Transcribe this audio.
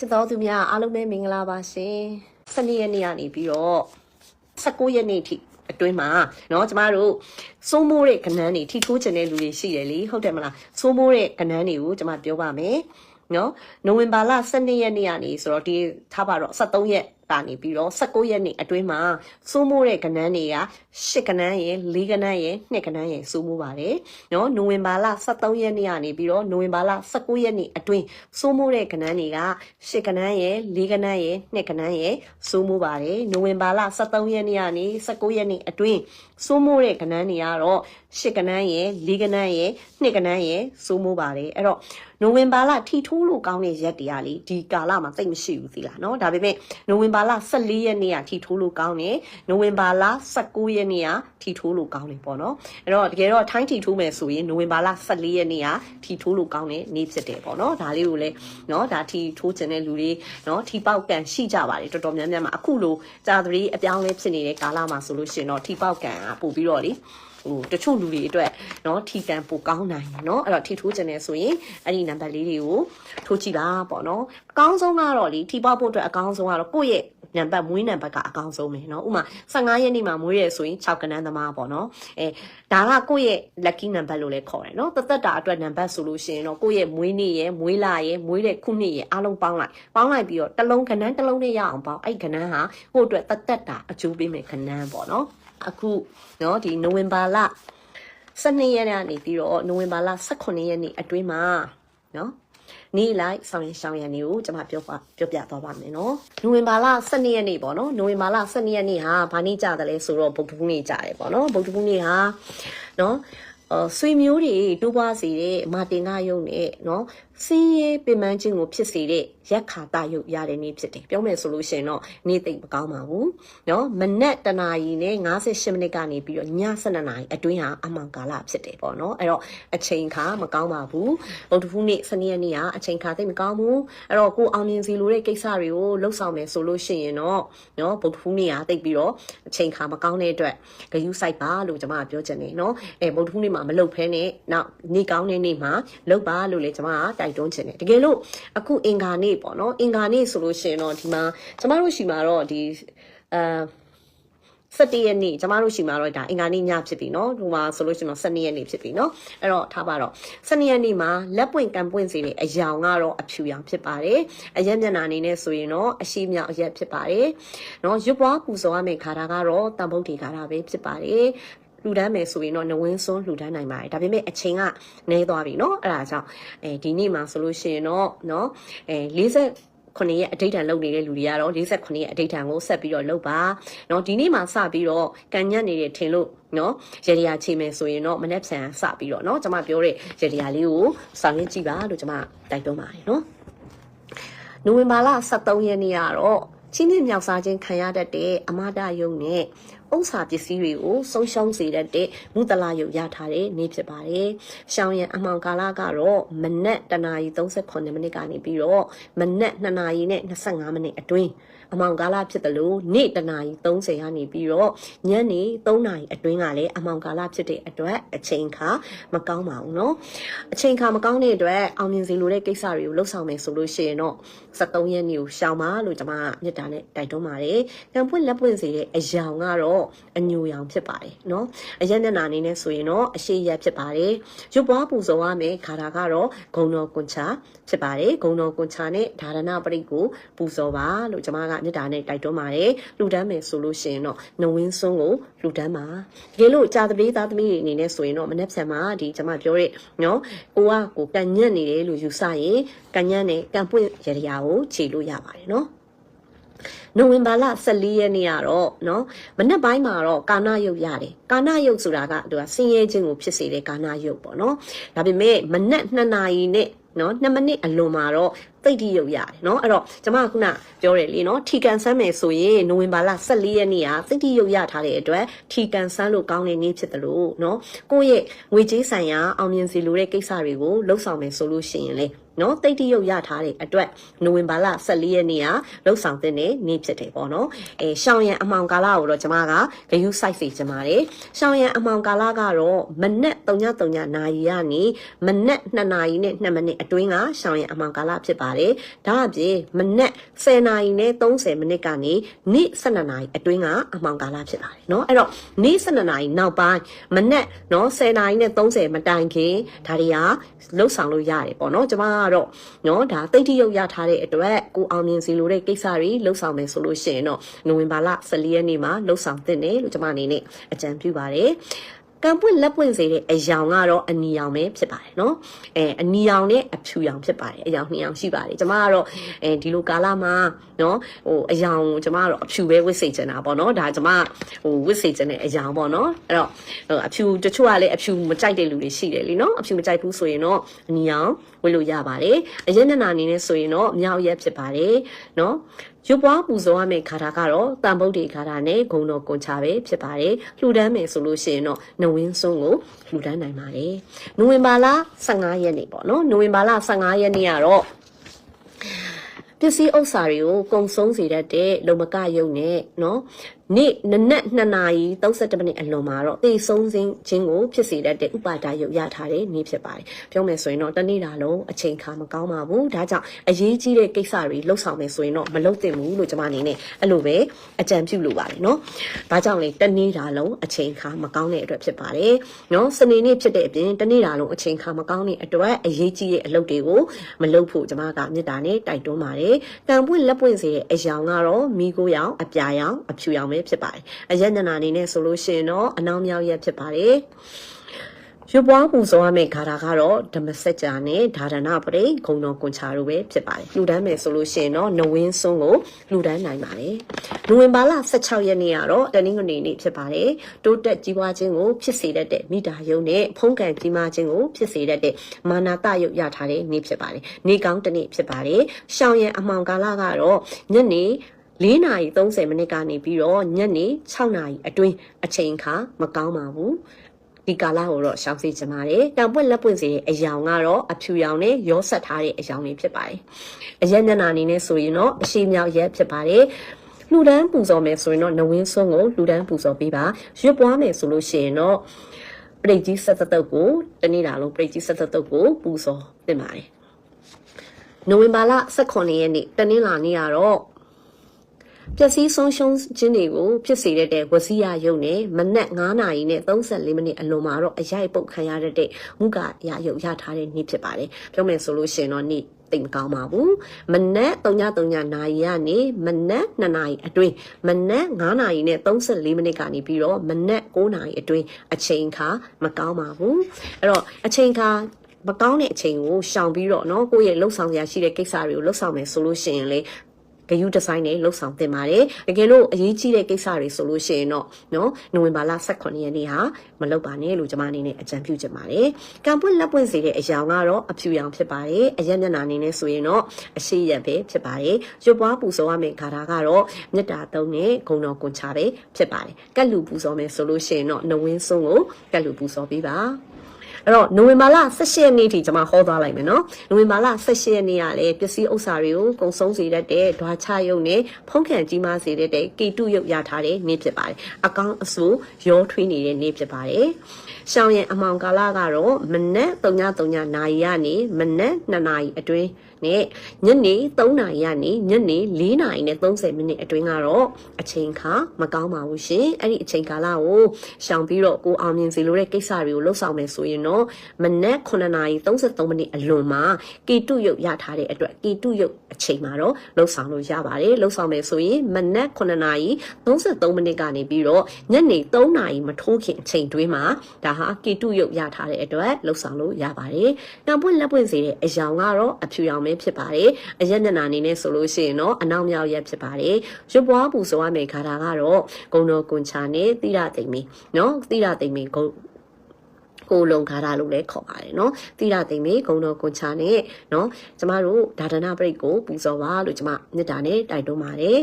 ချစ်တော်သူများအားလုံးပဲမင်္ဂလာပါရှင်။စနေရက်နေ့ကနေပြီးတော့19ရက်နေ့ထိအတွင်းမှာเนาะကျမတို့စိုးမိုးတဲ့ကဏ္ဍတွေထိထိုးချင်တဲ့လူတွေရှိတယ်လေဟုတ်တယ်မလားစိုးမိုးတဲ့ကဏ္ဍတွေကိုကျမပြောပါမယ်။နော်နိုဝင်ဘာလ12ရက်နေ့ကနေဆိုတော့ဒီထားပါတော့73ရက် ကနေပြီးတော့19ရက်နေ့အတွင်းမှာစိုးမိုးတဲ့ကဏ္ဍတွေက10ကဏ္ဍရယ်4ကဏ္ဍရယ်2ကဏ္ဍရယ်စိုးမိုးပါတယ်နော်နိုဝင်ဘာလ23ရက်နေ့ကနေပြီးတော့နိုဝင်ဘာလ19ရက်နေ့အတွင်းစိုးမိုးတဲ့ကဏ္ဍတွေက10ကဏ္ဍရယ်4ကဏ္ဍရယ်2ကဏ္ဍရယ်စိုးမိုးပါတယ်နိုဝင်ဘာလ23ရက်နေ့ကနေ19ရက်နေ့အတွင်းစိုးမိုးတဲ့ကဏ္ဍတွေကတော့10ကဏ္ဍရယ်4ကဏ္ဍရယ်2ကဏ္ဍရယ်စိုးမိုးပါတယ်အဲ့တော့ နိုဝင်ဘာလထီထိုးလို့ကောင်းတဲ့ရက်တွေကလေဒီကာလမှာသိပ်မရှိဘူးသီလားเนาะဒါပေမဲ့နိုဝင်ဘာလ14ရက်နေ့ကထီထိုးလို့ကောင်းတယ်နိုဝင်ဘာလ19ရက်နေ့ကထီထိုးလို့ကောင်းတယ်ပေါ့နော်အဲ့တော့တကယ်တော့ထိုင်းထီထိုးမယ်ဆိုရင်နိုဝင်ဘာလ14ရက်နေ့ကထီထိုးလို့ကောင်းတဲ့နေ့ဖြစ်တယ်ပေါ့နော်ဒါလေးကိုလည်းเนาะဒါထီထိုးခြင်းတဲ့လူတွေเนาะထီပေါက်ကန်ရှိကြပါတယ်တော်တော်များများမှာအခုလိုကြာသတိအပြောင်းလဲဖြစ်နေတဲ့ကာလမှာဆိုလို့ရှိရင်တော့ထီပေါက်ကန်ကပို့ပြီးတော့လေ ဟိုတချို့လူတွေအတွက်เนาะထီကန်ပိုကောင်းနိုင်တယ်เนาะအဲ့တော့ထီထိုးခြင်းနေဆိုရင်အဲ့ဒီနံပါတ်လေးတွေကိုထိုးကြည့်ပါပေါ့เนาะအကောင်းဆုံးကတော့လေထီပေါက်ဖို့အတွက်အကောင်းဆုံးကတော့ကိုယ့်ရဲ့နံပါတ်မွေးနံပါတ်ကအကောင်းဆုံးပဲเนาะဥမာ15ရက်နေ့မှာမွေးရဆိုရင်6ကနန်းသမားပေါ့เนาะအဲဒါကကိုယ့်ရဲ့ lucky number လို့လည်းခေါ်တယ်เนาะတသက်တာအတွက်နံပါတ်ဆိုလို့ရှိရင်တော့ကိုယ့်ရဲ့မွေးနေ့ရဲ့မွေးလရဲ့မွေးတဲ့ခုနှစ်ရဲ့အားလုံးပေါင်းလိုက်ပေါင်းလိုက်ပြီးတော့တစ်လုံးကနန်းတစ်လုံးနဲ့ရအောင်ပေါင်းအဲ့ကနန်းဟာကိုယ့်အတွက်တသက်တာအကျိုးပေးမယ်ကနန်းပေါ့เนาะ အခုเนาะဒီနိုဝင်ဘာလ12ရက်နေ့ကနေပြီးတော့နိုဝင်ဘာလ18ရက်နေ့အတွင်းမှာเนาะနေ့လိုက်ဆောင်ရင်ရှောင်းရံနေကိုကျွန်မပြောပါပြောပြသွားပါမယ်နော်နိုဝင်ဘာလ12ရက်နေ့ပေါ့နော်နိုဝင်ဘာလ12ရက်နေ့ဟာဘာနေ့ကြတယ်လဲဆိုတော့ဗုဒ္ဓဘုနေ့ကြတယ်ပေါ့နော်ဗုဒ္ဓဘုနေ့ဟာနော်အော် ဆွေမျိုးတွေတိုးပွားစေတဲ့မာတင်ကယုံနဲ့နော်စင်းရဲပင်ပန်းခြင်းကိုဖြစ်စေတဲ့ရက်ခါတယုတ်ရတဲ့နေ့ဖြစ်တယ်ပြောမယ်ဆိုလို့ရှိရင်တော့နေ့သိပ်မကောင်းပါဘူးနော်မနက်တနာရီနဲ့58မိနစ်ကနေပြီးတော့ည7နာရီအတွင်းဟာအမှန်ကာလဖြစ်တယ်ပေါ့နော်အဲ့တော့အချိန်ခါမကောင်းပါဘူးဗုဒ္ဓဖူးနေ့စနေရက်နေ့ကအချိန်ခါသိပ်မကောင်းဘူးအဲ့တော့ကိုအောင်မြင်စီလိုတဲ့ကိစ္စတွေကိုလှုပ်ဆောင်မယ်ဆိုလို့ရှိရင်တော့နော်ဗုဒ္ဓဖူးနေ့ကသိပ်ပြီးတော့အချိန်ခါမကောင်းတဲ့အတွက်ဂယုစိုက်ပါလို့ကျွန်မကပြောချင်တယ်နော်အဲဗုဒ္ဓဖူးနေ့မှာမလှုပ်ဖဲနဲ့နောက်နေ့ကောင်းတဲ့နေ့မှာလှုပ်ပါလို့လေကျွန်မကတိုက်တွန်းချင်တယ်တကယ်လို့အခုအင်္ဂါနေ့ပေါ့နော်အင်္ဂါနေ့ဆိုလို့ရှိရင်တော့ဒီမှာကျမတို့ရှိမှာတော့ဒီအာ17ရက်နေ့ကျမတို့ရှိမှာတော့ဒါအင်္ဂါနေ့ညဖြစ်ပြီเนาะဒီမှာဆိုလို့ရှိရင်တော့12ရက်နေ့ဖြစ်ပြီเนาะအဲ့တော့ထားပါတော့12ရက်နေ့မှာလက်ပွင့်ကံပွင့်စီတဲ့အယောင်ကတော့အဖြူရောင်ဖြစ်ပါတယ်အရက်မျက်နှာအနေနဲ့ဆိုရင်တော့အရှိမြောက်အရက်ဖြစ်ပါတယ်เนาะရွပ်ပွားပူဇော်ရမယ့်ခါတာကတော့တန်ဖုတ်တီခါတာပဲဖြစ်ပါတယ် လှူဒန်းမယ်ဆိုရင်တော့နဝင်းစွန်းလှူဒန်းနိုင်ပါတယ်ဒါပေမဲ့အချိန်ကနည်းသွားပြီเนาะအဲ့ဒါကြောင့်အဲဒီနေ့မှာဆိုလို့ရှိရင်တော့เนาะအဲ40 9ရက်အဋိဌာန်လုပ်နေတဲ့လူတွေကတော့48ရက်အဋိဌာန်ကိုဆက်ပြီးတော့လုပ်ပါเนาะဒီနေ့မှာစပြီးတော့ကန်ညက်နေတယ်ထင်လို့เนาะရေဒီယာချိန်မယ်ဆိုရင်တော့မနေ့ဖြန်စပြီးတော့เนาะကျွန်မပြောတဲ့ရေဒီယာလေးကိုဆောင်ရင်းကြည့်ပါလို့ကျွန်မတိုက်တွန်းပါတယ်เนาะနိုဝင်ဘာလ23ရက်နေ့ကတော့ချင်းချင်းမြောက်စားခြင်းခံရတတ်တဲ့အမဒယုံနဲ့ ဥစ္စာပစ္စည်းတွေကိုဆုံးရှုံးစေတတ်တဲ့မုတလာယုတ်ရထားတဲ့နေ့ဖြစ်ပါတယ်။ရှောင်းရံအမှောင်ကာလကတော့မနက်တနာရီ38မိနစ်ကနေပြီးတော့မနက်2နာရီနဲ့25မိနစ်အတွင်းအမောင်ကာလဖြစ်တယ်လို့နေ့တနာရီ30ကနေပြီးတော့ညနေ3နာရီအတွင်းကလည်းအမောင်ကာလဖြစ်တဲ့အတွက်အချိန်ခါမကောင်းပါဘူးเนาะအချိန်ခါမကောင်းတဲ့အတွက်အောင်မြင်စီလိုတဲ့ကိစ္စတွေကိုလှုပ်ဆောင်မယ်ဆိုလို့ရှိရင်တော့73ရက်နေ့ကိုရှောင်ပါလို့ကျွန်မမြစ်တာနဲ့တိုက်တွန်းပါတယ်။ကံပွင့်လက်ပွင့်စေတဲ့အယောင်ကတော့ တော့အညိုရောင်ဖြစ်ပါတယ်နော်အရက်မျက်နှာအနေနဲ့ဆိုရင်တော့အရှိရက်ဖြစ်ပါတယ်ရွပ်ပွားပူဇော်ရမယ်ခါတာကတော့ဂုံတော်ကွန်ချာဖြစ်ပါတယ်ဂုံတော်ကွန်ချာနဲ့ဒါရဏပရိကိုပူဇော်ပါလို့ကျွန်မကမြစ်တာနဲ့တိုက်တွန်းပါတယ်လှူဒန်းမယ်ဆိုလို့ရှိရင်တော့နဝင်းစွန်းကိုလှူဒန်းပါတကယ်လို့ကြာသပတေးသားသမီးတွေအနေနဲ့ဆိုရင်တော့မနေ့ဖြန်မှာဒီကျွန်မပြောတဲ့နော်ကိုကကိုကန်ညက်နေတယ်လို့ယူဆရင်ကန်ညက်နဲ့ကန်ပွင့်ရရာကိုခြေလို့ရပါတယ်နော် နိုဝင်ဘာလ14ရက်နေ့ကတော့เนาะမနက်ပိုင်းမှာတော့ကာနာယုတ်ရတယ်ကာနာယုတ်ဆိုတာကသူကဆင်းရဲခြင်းကိုဖြစ်စေတဲ့ကာနာယုတ်ပေါ့เนาะဒါပေမဲ့မနက်2နာရီနဲ့နော်2မိနစ်အလွန်မှာတော့သိတိရုပ်ရတယ်နော်အဲ့တော့ကျွန်မကခုနပြောတယ်လေနော်ထီကန်ဆန်းမယ်ဆိုရင်နိုဝင်ဘာလ14ရက်နေ့ကသိတိရုပ်ရထားတဲ့အတွက်ထီကန်ဆန်းလို့ကောင်းတဲ့နေ့ဖြစ်တယ်လို့နော်ကိုယ့်ရဲ့ငွေကြေးဆိုင်ရာအောင်မြင်စီလိုတဲ့ကိစ္စတွေကိုလှုပ်ဆောင်မယ်ဆိုလို့ရှိရင်လေ နော်တိတ်တရုပ်ရထားတဲ့အတွက်နိုဝင်ဘာလ14ရက်နေ့ကလှုပ်ဆောင်တဲ့နေ့ဖြစ်တယ်ပေါ့နော်အဲရှောင်းရံအမှောင်ကာလကိုတော့ကျမကဂယု site စေကျမတယ်ရှောင်းရံအမှောင်ကာလကတော့မနက်3:30နာရီကနေမနက်2နာရီနဲ့2မိနစ်အတွင်းကရှောင်းရံအမှောင်ကာလဖြစ်ပါတယ်ဒါအပြင်မနက်10နာရီနဲ့30မိနစ်ကနေနေ့12နာရီအတွင်းကအမှောင်ကာလဖြစ်ပါတယ်နော်အဲ့တော့နေ့12နာရီနောက်ပိုင်းမနက်နော်10နာရီနဲ့30မတိုင်ခင်ဒါတွေကလှုပ်ဆောင်လို့ရတယ်ပေါ့နော်ကျမကကတော့နော်ဒါတိတ်တိရုပ်ရထားတဲ့အတွက်ကိုအောင်မြင်စီလိုတဲ့ကိစ္စတွေလှုပ်ဆောင်မယ်ဆိုလို့ရှိရင်တော့နိုဝင်ဘာလ14ရက်နေ့မှာလှုပ်ဆောင်သင့်တယ်လို့ကျွန်မအနေနဲ့အကြံပြုပါတယ် ကံပွင့်လက်ပွင့်စေတဲ့အယောင်ကတော့အနီရောင်ပဲဖြစ်ပါတယ်နော်အဲအနီရောင်နဲ့အဖြူရောင်ဖြစ်ပါတယ်အယောင်နှစ်ယောင်ရှိပါတယ်ကျမကတော့အဲဒီလိုကာလမှာနော်ဟိုအယောင်ကျမကတော့အဖြူပဲဝစ်စေချင်တာပေါ့နော်ဒါကျမဟိုဝစ်စေချင်တဲ့အယောင်ပေါ့နော်အဲ့တော့အဖြူတချို့ကလည်းအဖြူမကြိုက်တဲ့လူတွေရှိတယ်လीနော်အဖြူမကြိုက်ဘူးဆိုရင်တော့အနီရောင်ဝစ်လို့ရပါတယ်အရင်နနာအနေနဲ့ဆိုရင်တော့အမြောက်ရက်ဖြစ်ပါတယ်နော် ရွပွားပူဇော်ရမယ့်ခါတာကတော့တန်ဗုဒ္ဓေခါတာနဲ့ဂုံတော်ကွန်ချပဲဖြစ်ပါတယ်လှူဒန်းမယ်ဆိုလို့ရှိရင်တော့နဝင်းစွန်းကိုလှူဒန်းနိုင်ပါတယ်နိုဝင်ဘာလ15ရက်နေ့ပေါ့နော်နိုဝင်ဘာလ15ရက်နေ့ကတော့ပစ္စည်းဥစ္စာတွေကိုကုံဆုံးစေတတ်တဲ့လုံမကယုံနဲ့နော် နေ့နနက်2နာရီ32မိနစ်အလွန်မှာတော့တေဆုံးစင်းခြင်းကိုဖြစ်စေတတ်တဲ့ဥပါဒါယုတ်ရထားတဲ့နေ့ဖြစ်ပါတယ်ပြောမယ်ဆိုရင်တော့တနေ့တာလုံးအချိန်ခါမကောင်းပါဘူးဒါကြောင့်အရေးကြီးတဲ့ကိစ္စတွေလှုပ်ဆောင်မယ်ဆိုရင်တော့မလုပ်သင့်ဘူးလို့ကျွန်မအနေနဲ့အဲ့လိုပဲအကြံပြုလိုပါတယ်နော်ဒါကြောင့်လေတနေ့တာလုံးအချိန်ခါမကောင်းတဲ့အတွက်ဖြစ်ပါတယ်နော်စနေနေ့ဖြစ်တဲ့အပြင်တနေ့တာလုံးအချိန်ခါမကောင်းတဲ့အတွက်အရေးကြီးတဲ့အလုပ်တွေကိုမလုပ်ဖို့ကျွန်မကမေတ္တာနဲ့တိုက်တွန်းပါတယ်တန်ပွင့်လက်ပွင့်စေတဲ့အယောင်ကတော့မိကိုရောင်အပြာရောင်အဖြူရောင်ပဲဖြစ်ပါတယ်အရက်ညနာအနေနဲ့ဆိုလို့ရှိရင်တော့အနောင်မြောက်ရက်ဖြစ်ပါတယ်ရွပွားပူဇော်ရမယ့်ခါတာကတော့ဓမ္မစကြာနဲ့ဒါရဏပရိဂုံတော်ကွန်ချာတို့ပဲဖြစ်ပါတယ်။လှူဒန်းမယ်ဆိုလို့ရှိရင်တော့နဝင်းစွန်းကိုလှူဒန်းနိုင်ပါတယ်။နိုဝင်ဘာလ16ရက်နေ့ကတော့တနင်္ဂနွေနေ့ဖြစ်ပါတယ်။တိုးတက်ကြီးပွားခြင်းကိုဖြစ်စေတတ်တဲ့မိတာယုံနဲ့ဖုံးကန်ကြီးမားခြင်းကိုဖြစ်စေတတ်တဲ့မာနာတယုတ်ရထားတဲ့နေ့ဖြစ်ပါတယ်။နေ့ကောင်းတစ်နေ့ဖြစ်ပါတယ်။ရှောင်းရံအမှောင်ကာလကတော့ညနေ ၄နာရီ30မိနစ်ကနေပြီးတော့ညနေ6နာရီအတွင်းအချိန်ခါမကောင်းပါဘူးဒီကာလကိုတော့ရှောင်စေချင်ပါတယ်။တောင်ပွင့်လက်ပွင့်စေတဲ့အယောင်ကတော့အဖြူရောင်နဲ့ရောဆက်ထားတဲ့အယောင်တွေဖြစ်ပါတယ်။အရက်ညနာအနေနဲ့ဆိုရင်တော့အရှိမြောက်ရက်ဖြစ်ပါတယ်။လှူဒန်းပူဇော်မယ်ဆိုရင်တော့နဝင်းစွန်းကိုလှူဒန်းပူဇော်ပေးပါ။ရွတ်ပွားမယ်ဆိုလို့ရှိရင်တော့ပရိတ်ကြီးဆက်သက်တုပ်ကိုတနေ့တာလုံးပရိတ်ကြီးဆက်သက်တုပ်ကိုပူဇော်သင့်ပါတယ်။နိုဝင်ဘာလ18ရက်နေ့တနင်္လာနေ့ကတော့ ပျက်စီးဆုံးရှုံးခြင်းတွေကိုဖြစ်စေတဲ့ဝစီယယုံနဲ့မနက်9နာရီနဲ့34မိနစ်အလွန်မှာတော့အရိုက်ပုတ်ခံရတဲ့မုကရယုံရထားတဲ့နေ့ဖြစ်ပါတယ်။ပြောမယ်ဆိုလို့ရှိရင်တော့နေ့တိတ်မကောင်းပါဘူးမနက်3:30နာရီကနေမနက်2နာရီအတွင်းမနက်9နာရီနဲ့34မိနစ်ကနေပြီးတော့မနက်9နာရီအတွင်းအချိန်ခါမကောင်းပါဘူးအဲ့တော့အချိန်ခါမကောင်းတဲ့အချိန်ကိုရှောင်ပြီးတော့เนาะကိုယ့်ရဲ့လှုပ်ဆောင်ရရှိတဲ့ကိစ္စတွေကိုလှုပ်ဆောင်မယ်ဆိုလို့ရှိရင်လေ ဂယူဒီဇိုင်းနဲ့လှုပ်ဆောင်တင်ပါတယ်တကယ်လို့အရေးကြီးတဲ့ကိစ္စတွေဆိုလို့ရှိရင်တော့နော်နိုဝင်ဘာလ18ရက်နေ့ဟာမလုပ်ပါနဲ့လို့ကျွန်မအနေနဲ့အကြံပြုချင်ပါတယ်ကံပွင့်လက်ပွင့်စေတဲ့အရာကတော့အဖြူရောင်ဖြစ်ပါတယ်အရက်မျက်နှာအနေနဲ့ဆိုရင်တော့အရှိရက်ပဲဖြစ်ပါတယ်ရွတ်ပွားပူဇော်ရမယ့်ခါတာကတော့မေတ္တာသုံးနဲ့ဂုဏ်တော်ကွန်ချပဲဖြစ်ပါတယ်ကက်လူပူဇော်မယ်ဆိုလို့ရှိရင်တော့နဝင်းဆုံးကိုကက်လူပူဇော်ပေးပါ အဲ့တော့နိုဝင်ဘာလ18ရက်နေ့ထိကျွန်မဟောသွားလိုက်မယ်နော်နိုဝင်ဘာလ18ရက်နေ့ကလည်းပစ္စည်းဥစ္စာတွေကိုကုံဆုံးစေတတ်တဲ့ဓွာချယုံနဲ့ဖုံးခံကြီးမားစေတတ်တဲ့ကေတုယုတ်ရထားတဲ့နေ့ဖြစ်ပါတယ်အကောင့်အဆိုးရောထွေးနေတဲ့နေ့ဖြစ်ပါတယ် ရှောင်းရင်အမောင်ကာလကတော့မနက်3:30နာရီကနေမနက်2နာရီအတွင်းနဲ့ညနေ3နာရီကနေညနေ4နာရီနဲ့30မိနစ်အတွင်းကတော့အချိန်ခါမကောင်းပါဘူးရှင်အဲ့ဒီအချိန်ကာလကိုရှောင်ပြီးတော့ကိုအောင်မြင်စီလိုတဲ့ကိစ္စတွေကိုလှုပ်ဆောင်မယ်ဆိုရင်တော့မနက်9နာရီ33မိနစ်အလွန်မှာကေတုယုတ်ရထားတဲ့အတွက်ကေတုယုတ်အချိန်မှာတော့လှုပ်ဆောင်လို့ရပါတယ်လှုပ်ဆောင်မယ်ဆိုရင်မနက်9နာရီ33မိနစ်ကနေပြီးတော့ညနေ3နာရီမထိုးခင်အချိန်တွင်းမှာဒါဒါဟာကီတုရုပ်ရထားတဲ့အတွက်လှုပ်ဆောင်လို့ရပါတယ်။ကံပွင့်လက်ပွင့်စေတဲ့အယောင်ကတော့အဖြူရောင်ပဲဖြစ်ပါတယ်။အရက်နနာအနေနဲ့ဆိုလို့ရှိရင်တော့အနောက်မြောက်ရက်ဖြစ်ပါတယ်။ရွပွားပူဆိုရမယ့်ခါတာကတော့ဂုံတော်ကွန်ချာနဲ့တိရသိမ့်မီနော်တိရသိမ့်မီဂုံကိုလုံခါတာလို့လည်းခေါ်ပါတယ်နော်တိရသိမ့်မေဂုံတော်ကွန်ချာနဲ့နော်ကျမတို့ဒါဒနာပရိတ်ကိုပူဇော်ပါလို့ကျမမေတ္တာနဲ့တိုက်တွန်းပါတယ်